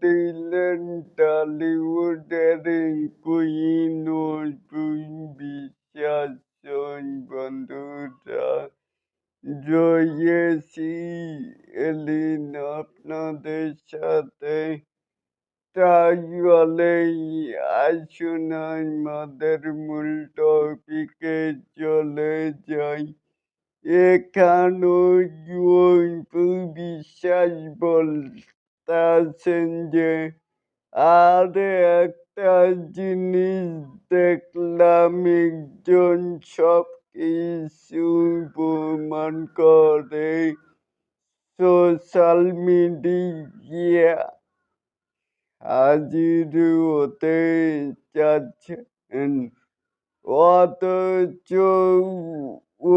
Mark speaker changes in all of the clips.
Speaker 1: দিলেন টলিউডের কুইন অর্জুন বিশ্বাস বন্ধুরা জয়েছি এলিন, আপনাদের সাথে তাহলে আসুন, আমাদের মূল টপিকে চলে যাই। এখানো বিশ্বাস বলতেছেন যে আর একটা জিনিস দেখলাম, একজন সব কিছু প্রমাণ করে। সোশ্যাল মিডিয়া হাজির হতে চাচ্ছেন, অথচ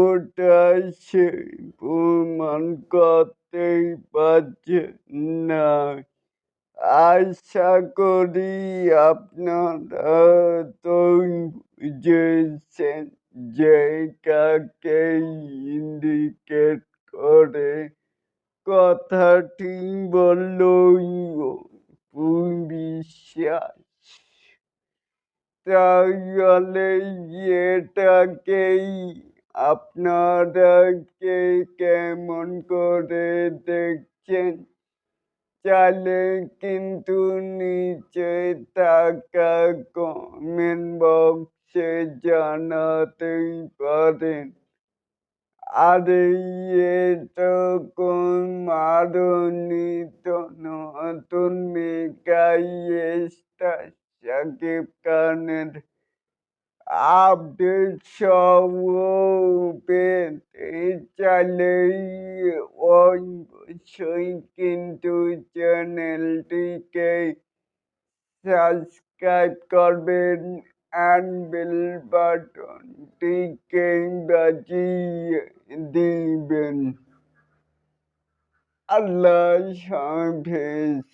Speaker 1: ওটা সে প্রমাণ করতেই পারছে না। আশা করি আপনারা বুঝেছেন যে কাকে ইন্ডিকেট করে। কথাটি বলল বিশ্বাস তাহলে এটাকেই আপনারা কেমন করে দেখছেন? চাইলে কিন্তু নিচে থাকা কমেন্ট বক্সে জানাতেই পারেন। আরে এরকম আরও নিত্য নতুন স্টার সাকিব আপডেট সহ পেতে চাইলে অবশ্যই কিন্তু চ্যানেলটিকে সাবস্ক্রাইব করবেন অ্যান্ড বেল বাটনটিকে বাজিয়ে দিবেন। আল্লাহ হাফেজ।